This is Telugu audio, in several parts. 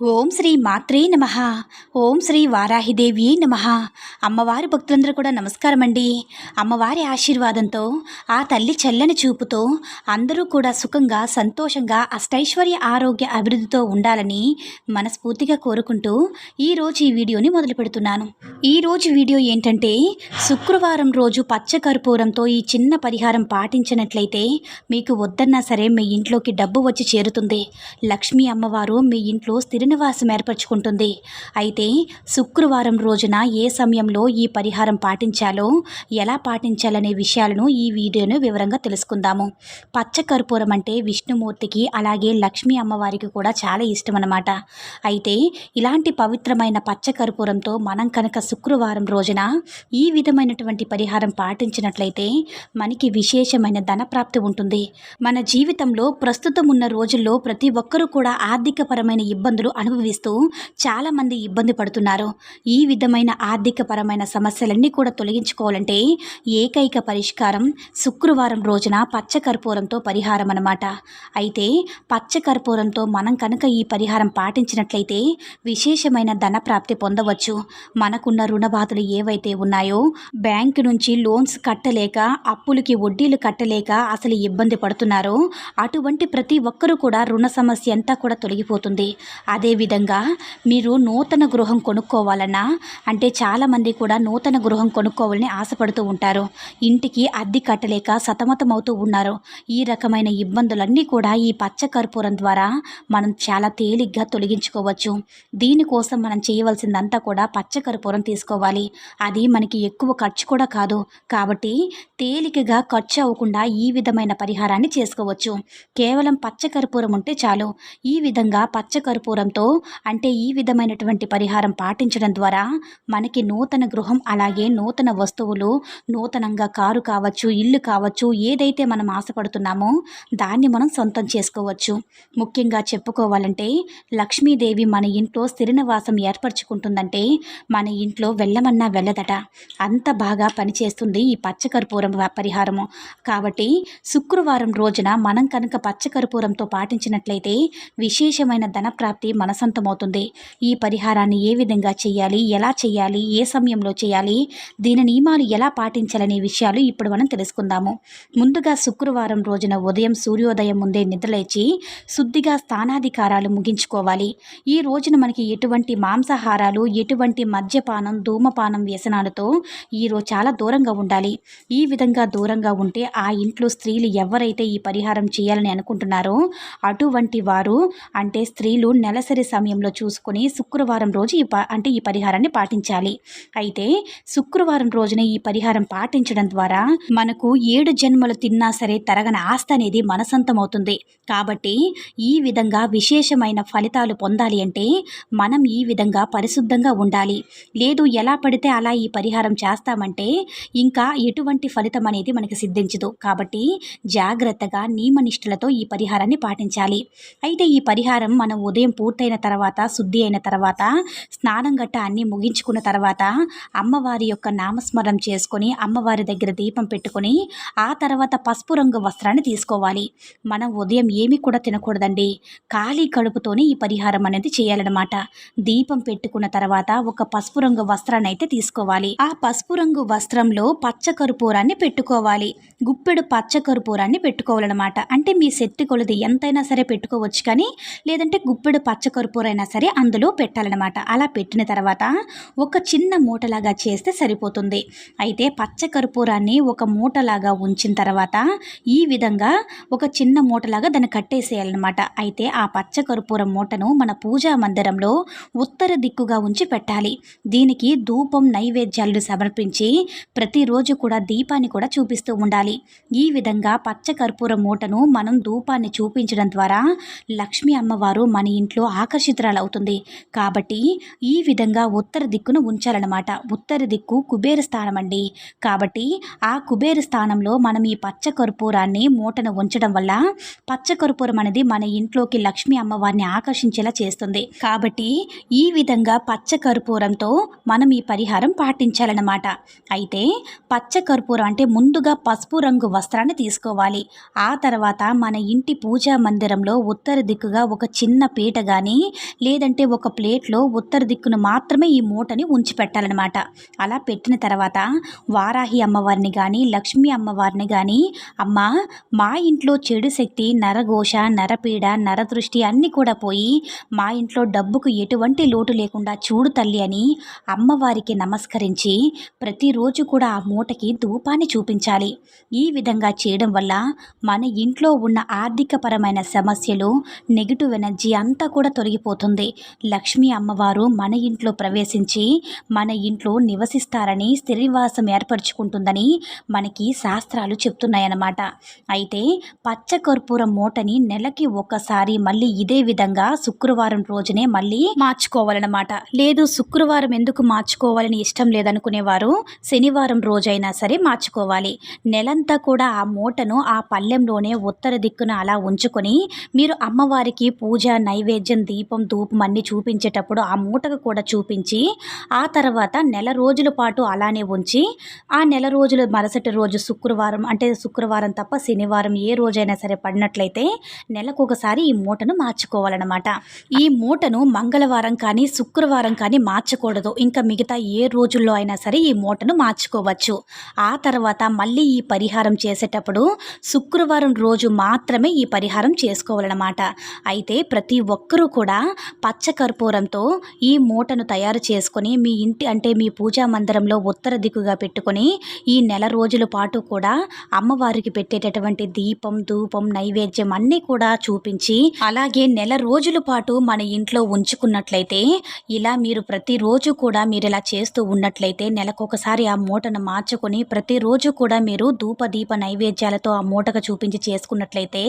ఓం శ్రీ మాత్రే నమ. ఓం శ్రీ వారాహిదేవి నమ. అమ్మవారి భక్తులందరూ కూడా నమస్కారం అండి అమ్మవారి ఆశీర్వాదంతో ఆ తల్లి చల్లని చూపుతో అందరూ కూడా సుఖంగా సంతోషంగా అష్టైశ్వర్య ఆరోగ్య అభివృద్ధితో ఉండాలని మనస్ఫూర్తిగా కోరుకుంటూ ఈరోజు ఈ వీడియోని మొదలు పెడుతున్నాను. ఈరోజు వీడియో ఏంటంటే శుక్రవారం రోజు పచ్చ కర్పూరంతో ఈ చిన్న పరిహారం పాటించినట్లయితే మీకు వద్దన్నా సరే మీ ఇంట్లోకి డబ్బు వచ్చి చేరుతుంది. లక్ష్మీ అమ్మవారు మీ ఇంట్లో స్థిర నివాసం ఏర్పరచుకుంటుంది. అయితే శుక్రవారం రోజున ఏ సమయంలో ఈ పరిహారం పాటించాలో ఎలా పాటించాలనే విషయాలను ఈ వీడియోను వివరంగా తెలుసుకుందాము. పచ్చ కర్పూరం అంటే విష్ణుమూర్తికి అలాగే లక్ష్మీ అమ్మవారికి కూడా చాలా ఇష్టం అన్నమాట అయితే ఇలాంటి పవిత్రమైన పచ్చ కర్పూరంతో మనం కనుక శుక్రవారం రోజున ఈ విధమైనటువంటి పరిహారం పాటించినట్లయితే మనకి విశేషమైన ధనప్రాప్తి ఉంటుంది. మన జీవితంలో ప్రస్తుతం ఉన్న రోజుల్లో ప్రతి ఒక్కరూ కూడా ఆర్థికపరమైన ఇబ్బందులు అనుభవిస్తూ చాలామంది ఇబ్బంది పడుతున్నారు. ఈ విధమైన ఆర్థికపరమైన సమస్యలన్నీ కూడా తొలగించుకోవాలంటే ఏకైక పరిష్కారం శుక్రవారం రోజున పచ్చకర్పూరంతో పరిహారం అన్నమాట. అయితే పచ్చకర్పూరంతో మనం కనుక ఈ పరిహారం పాటించినట్లయితే విశేషమైన ధన ప్రాప్తి పొందవచ్చు. మనకున్న రుణ బాధలు ఏవైతే ఉన్నాయో బ్యాంకు నుంచి లోన్స్ కట్టలేక అప్పులకి వడ్డీలు కట్టలేక అసలు ఇబ్బంది పడుతున్నారో అటువంటి ప్రతి ఒక్కరూ కూడా రుణ సమస్య అంతా కూడా తొలగిపోతుంది. అదేవిధంగా మీరు నూతన గృహం కొనుక్కోవాలన్నా అంటే చాలామంది కూడా నూతన గృహం కొనుక్కోవాలని ఆశపడుతూ ఉంటారు. ఇంటికి అద్దె కట్టలేక సతమతమవుతూ ఉన్నారు. ఈ రకమైన ఇబ్బందులన్నీ కూడా ఈ పచ్చ కర్పూరం ద్వారా మనం చాలా తేలిగ్గా తొలగించుకోవచ్చు. దీనికోసం మనం చేయవలసిందంతా కూడా పచ్చ కర్పూరం తీసుకోవాలి. అది మనకి ఎక్కువ ఖర్చు కూడా కాదు. కాబట్టి తేలికగా ఖర్చు అవ్వకుండా ఈ విధమైన పరిహారాన్ని చేసుకోవచ్చు. కేవలం పచ్చ కర్పూరం ఉంటే చాలు. ఈ విధంగా పచ్చ కర్పూరంతో అంటే ఈ విధమైనటువంటి పరిహారం పాటించడం ద్వారా మనకి నూతన గృహం అలాగే నూతన వస్తువులు నూతనంగా కారు కావచ్చు ఇల్లు కావచ్చు ఏదైతే మనం ఆశపడుతున్నామో దాన్ని మనం సొంతం చేసుకోవచ్చు. ముఖ్యంగా చెప్పుకోవాలంటే లక్ష్మీదేవి మన ఇంట్లో స్థిరనివాసం ఏర్పరచుకుంటుందంటే మన ఇంట్లో వెళ్ళమన్నా వెళ్ళదట. అంత బాగా పనిచేస్తుంది ఈ పచ్చకర్పూరం పరిహారము. కాబట్టి శుక్రవారం రోజున మనం కనుక పచ్చకర్పూరంతో పాటించినట్లయితే విశేషమైన ధనప్రాప్తి మన మనసంతమవుతుంది. ఈ పరిహారాన్ని ఏ విధంగా చేయాలి? ఎలా చేయాలి? ఏ సమయంలో చేయాలి? దీని నియమాలు ఎలా పాటించాలనే విషయాలు ఇప్పుడు మనం తెలుసుకుందాము. ముందుగా శుక్రవారం రోజున ఉదయం సూర్యోదయం ముందే నిద్రలేచి శుద్ధిగా స్థానాధికారాలు ముగించుకోవాలి. ఈ రోజున మనకి ఎటువంటి మాంసాహారాలు ఎటువంటి మద్యపానం ధూమపానం వ్యసనాలతో ఈరోజు చాలా దూరంగా ఉండాలి. ఈ విధంగా దూరంగా ఉంటే ఆ ఇంట్లో స్త్రీలు ఎవరైతే ఈ పరిహారం చేయాలని అనుకుంటున్నారో అటువంటి వారు అంటే స్త్రీలు నెలసరి సమయంలో చూసుకొని శుక్రవారం రోజు ఈ ప అంటే ఈ పరిహారాన్ని పాటించాలి. అయితే శుక్రవారం రోజున ఈ పరిహారం పాటించడం ద్వారా మనకు ఏడు జన్మలు తిన్నా సరే తరగని ఆస్తి అనేది మనసంతమవుతుంది. కాబట్టి ఈ విధంగా విశేషమైన ఫలితాలు పొందాలి అంటే మనం ఈ విధంగా పరిశుద్ధంగా ఉండాలి. లేదు ఎలా పడితే అలా ఈ పరిహారం చేస్తామంటే ఇంకా ఎటువంటి ఫలితం అనేది మనకి సిద్ధించదు. కాబట్టి జాగ్రత్తగా నియమనిష్టలతో ఈ పరిహారాన్ని పాటించాలి. అయితే ఈ పరిహారం మనం ఉదయం పూర్తి పూర్తయిన తర్వాత శుద్ధి అయిన తర్వాత స్నానం గట్ట అన్నీ ముగించుకున్న తర్వాత అమ్మవారి యొక్క నామస్మరణ చేసుకొని అమ్మవారి దగ్గర దీపం పెట్టుకొని ఆ తర్వాత పసుపు రంగు వస్త్రాన్ని తీసుకోవాలి. మనం ఉదయం ఏమీ కూడా తినకూడదండి. ఖాళీ కడుపుతోనే ఈ పరిహారం అనేది చేయాలన్నమాట. దీపం పెట్టుకున్న తర్వాత ఒక పసుపు రంగు వస్త్రాన్ని అయితే తీసుకోవాలి. ఆ పసుపు రంగు వస్త్రంలో పచ్చ కర్పూరాన్ని పెట్టుకోవాలి. గుప్పెడు పచ్చ కర్పూరాన్ని పెట్టుకోవాలన్నమాట. అంటే మీ శక్తి కొలది ఎంతైనా సరే పెట్టుకోవచ్చు కానీ లేదంటే గుప్పెడు పచ్చ కర్పూరైనా సరే అందులో పెట్టాలన్నమాట. అలా పెట్టిన తర్వాత ఒక చిన్న మూటలాగా చేస్తే సరిపోతుంది. అయితే పచ్చ కర్పూరాన్ని ఒక మూటలాగా ఉంచిన తర్వాత ఈ విధంగా ఒక చిన్న మూటలాగా దాన్ని కట్టేసేయాలన్నమాట. అయితే ఆ పచ్చ కర్పూరం మూటను మన పూజా మందిరంలో ఉత్తర దిక్కుగా ఉంచి పెట్టాలి. దీనికి ధూపం నైవేద్యాలను సమర్పించి ప్రతిరోజు కూడా దీపాన్ని కూడా చూపిస్తూ ఉండాలి. ఈ విధంగా పచ్చకర్పూర మూటను మనం ధూపాన్ని చూపించడం ద్వారా లక్ష్మీ అమ్మవారు మన ఇంట్లో ఆకర్షితురాలవుతుంది. కాబట్టి ఈ విధంగా ఉత్తర దిక్కును ఉంచాలన్నమాట. ఉత్తర దిక్కు కుబేర స్థానం అండి కాబట్టి ఆ కుబేర స్థానంలో మనం ఈ పచ్చ కర్పూరాన్ని మూటను ఉంచడం వల్ల పచ్చ కర్పూరం అనేది మన ఇంట్లోకి లక్ష్మీ అమ్మవారిని ఆకర్షించేలా చేస్తుంది. కాబట్టి ఈ విధంగా పచ్చ కర్పూరంతో మనం ఈ పరిహారం పాటించాలన్నమాట. అయితే పచ్చ కర్పూరం అంటే ముందుగా పసుపు రంగు వస్త్రాన్ని తీసుకోవాలి. ఆ తర్వాత మన ఇంటి పూజా మందిరంలో ఉత్తర దిక్కుగా ఒక చిన్న పీట కానీ లేదంటే ఒక ప్లేట్లో ఉత్తర దిక్కును మాత్రమే ఈ మూటని ఉంచి పెట్టాలన్నమాట. అలా పెట్టిన తర్వాత వారాహి అమ్మవారిని కానీ లక్ష్మీ అమ్మవారిని కానీ అమ్మ మా ఇంట్లో చెడు శక్తి నరఘోష నరపీడ నరదృష్టి అన్నీ కూడా పోయి మా ఇంట్లో డబ్బుకు ఎటువంటి లోటు లేకుండా చూడు తల్లి అని అమ్మవారికి నమస్కరించి ప్రతిరోజు కూడా ఆ మూటకి ధూపాన్ని చూపించాలి. ఈ విధంగా చేయడం వల్ల మన ఇంట్లో ఉన్న ఆర్థికపరమైన సమస్యలు నెగిటివ్ ఎనర్జీ అంతా కూడా తొలగిపోతుంది. లక్ష్మీ అమ్మవారు మన ఇంట్లో ప్రవేశించి మన ఇంట్లో నివసిస్తారని స్థిరనివాసం ఏర్పరచుకుంటుందని మనకి శాస్త్రాలు చెప్తున్నాయన్నమాట. అయితే పచ్చ కర్పూరం మూటని నెలకి ఒక్కసారి మళ్ళీ ఇదే విధంగా శుక్రవారం రోజునే మళ్ళీ మార్చుకోవాలన్నమాట. లేదు శుక్రవారం ఎందుకు మార్చుకోవాలని ఇష్టం లేదనుకునేవారు శనివారం రోజైనా సరే మార్చుకోవాలి. నెలంతా కూడా ఆ మూటను ఆ పళ్ళెంలోనే ఉత్తర దిక్కున అలా ఉంచుకొని మీరు అమ్మవారికి పూజ నైవేద్యం దీపం ధూపం అన్నీ చూపించేటప్పుడు ఆ మూటకు కూడా చూపించి ఆ తర్వాత నెల రోజుల పాటు అలానే ఉంచి ఆ నెల రోజులు మరుసటి రోజు శుక్రవారం అంటే శుక్రవారం తప్ప శనివారం ఏ రోజైనా సరే పడినట్లయితే నెలకు ఒకసారి ఈ మూటను మార్చుకోవాలన్నమాట. ఈ మూటను మంగళవారం కానీ శుక్రవారం కానీ మార్చకూడదు. ఇంకా మిగతా ఏ రోజుల్లో అయినా సరే ఈ మూటను మార్చుకోవచ్చు. ఆ తర్వాత మళ్ళీ ఈ పరిహారం చేసేటప్పుడు శుక్రవారం రోజు మాత్రమే ఈ పరిహారం చేసుకోవాలన్నమాట. అయితే ప్రతి ఒక్కరూ కూడా పచ్చ కర్పూరంతో ఈ మూటను తయారు చేసుకొని మీ ఇంటి అంటే మీ పూజా మందిరంలో ఉత్తర దిక్కుగా పెట్టుకొని ఈ నెల రోజుల పాటు కూడా అమ్మవారికి పెట్టేటటువంటి దీపం ధూపం నైవేద్యం అన్నీ కూడా చూపించి అలాగే నెల రోజుల పాటు మన ఇంట్లో ఉంచుకున్నట్లయితే ఇలా మీరు ప్రతిరోజు కూడా మీరు ఇలా చేస్తూ ఉన్నట్లయితే నెలకొకసారి ఆ మూటను మార్చుకొని ప్రతిరోజు కూడా మీరు ధూప దీప నైవేద్యాలతో ఆ మూటకు చూపించి చేసుకున్నట్లయితే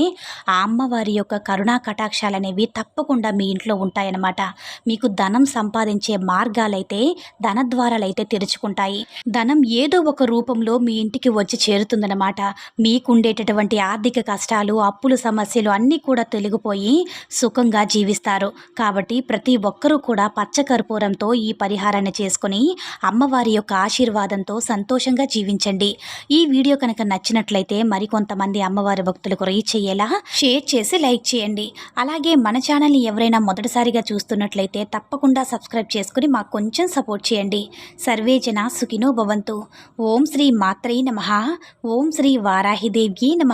ఆ అమ్మవారి యొక్క కరుణా కటాక్షాలు అనేవి తప్పకుండా మీ ఇంట్లో ఉంటాయన్నమాట. మీకు ధనం సంపాదించే మార్గాలైతే ధన ద్వారాలైతే తెరుచుకుంటాయి. ధనం ఏదో ఒక రూపంలో మీ ఇంటికి వచ్చి చేరుతుందన్నమాట. మీకుండేటటువంటి ఆర్థిక కష్టాలు అప్పులు సమస్యలు అన్నీ కూడా తొలగిపోయి సుఖంగా జీవిస్తారు. కాబట్టి ప్రతి ఒక్కరూ కూడా పచ్చకర్పూరంతో ఈ పరిహారాన్ని చేసుకొని అమ్మవారి యొక్క ఆశీర్వాదంతో సంతోషంగా జీవించండి. ఈ వీడియో కనుక నచ్చినట్లయితే మరికొంతమంది అమ్మవారి భక్తులకు రీచ్ అయ్యేలా షేర్ చేసి లైక్ చేయండి. అలాగే మన ఛానల్ని ఎవరైనా మొదటిసారిగా చూస్తున్నట్లయితే తప్పకుండా సబ్స్క్రైబ్ చేసుకుని మాకు కొంచెం సపోర్ట్ చేయండి. సర్వే జన సుఖినో భవంతు. ఓం శ్రీ మాత్రే నమ. ఓం శ్రీ వారాహిదేవ్యే నమ.